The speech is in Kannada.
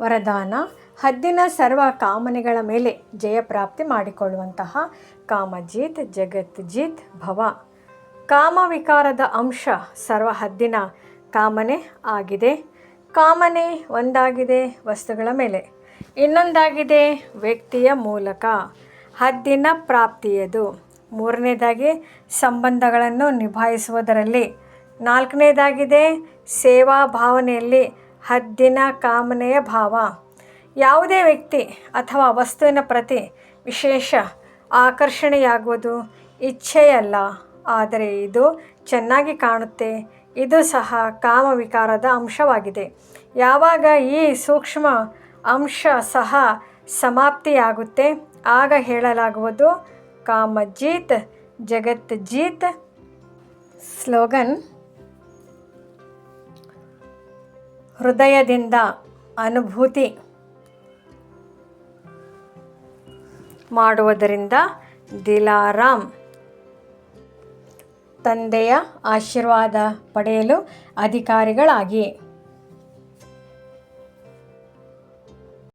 ವರದಾನ, ಹದ್ದಿನ ಸರ್ವ ಕಾಮನೆಗಳ ಮೇಲೆ ಜಯಪ್ರಾಪ್ತಿ ಮಾಡಿಕೊಳ್ಳುವಂತಹ ಕಾಮಜಿತ್ ಜಗತ್ ಜೀತ್ ಭವ. ಕಾಮವಿಕಾರದ ಅಂಶ ಸರ್ವ ಹದ್ದಿನ ಕಾಮನೆ ಆಗಿದೆ. ಕಾಮನೆ ಒಂದಾಗಿದೆ ವಸ್ತುಗಳ ಮೇಲೆ. ಇನ್ನೊಂದಾಗಿದೆ ವ್ಯಕ್ತಿಯ ಮೂಲಕ. ಹದ್ದಿನ ಪ್ರಾಪ್ತಿಯದು. ಮೂರನೇದಾಗಿ ಸಂಬಂಧಗಳನ್ನು ನಿಭಾಯಿಸುವುದರಲ್ಲಿ. ನಾಲ್ಕನೇದಾಗಿದೆ ಸೇವಾ ಭಾವನೆಯಲ್ಲಿ ಹದ್ದಿನ ಕಾಮನೆಯ ಭಾವ. ಯಾವುದೇ ವ್ಯಕ್ತಿ ಅಥವಾ ವಸ್ತುವಿನ ಪ್ರತಿ ವಿಶೇಷ ಆಕರ್ಷಣೆಯಾಗುವುದು ಇಚ್ಛೆಯಲ್ಲ. ಆದರೆ ಇದು ಚೆನ್ನಾಗಿ ಕಾಣುತ್ತೆ. ಇದು ಸಹ ಕಾಮವಿಕಾರದ ಅಂಶವಾಗಿದೆ. ಯಾವಾಗ ಈ ಸೂಕ್ಷ್ಮ ಅಂಶ ಸಹ ಸಮಾಪ್ತಿಯಾಗುತ್ತೆ, ಆಗ ಹೇಳಲಾಗುವುದು ಕಾಮಜೀತ್ ಜಗತ್ ಜೀತ್ ಸ್ಲೋಗನ್ ಹೃದಯದಿಂದ ಅನುಭೂತಿ ಮಾಡುವುದರಿಂದ ದಿಲಾರಾಮ್ ತಂದೆಯ ಆಶೀರ್ವಾದ ಪಡೆಯಲು ಅಧಿಕಾರಿಗಳಾಗಿ.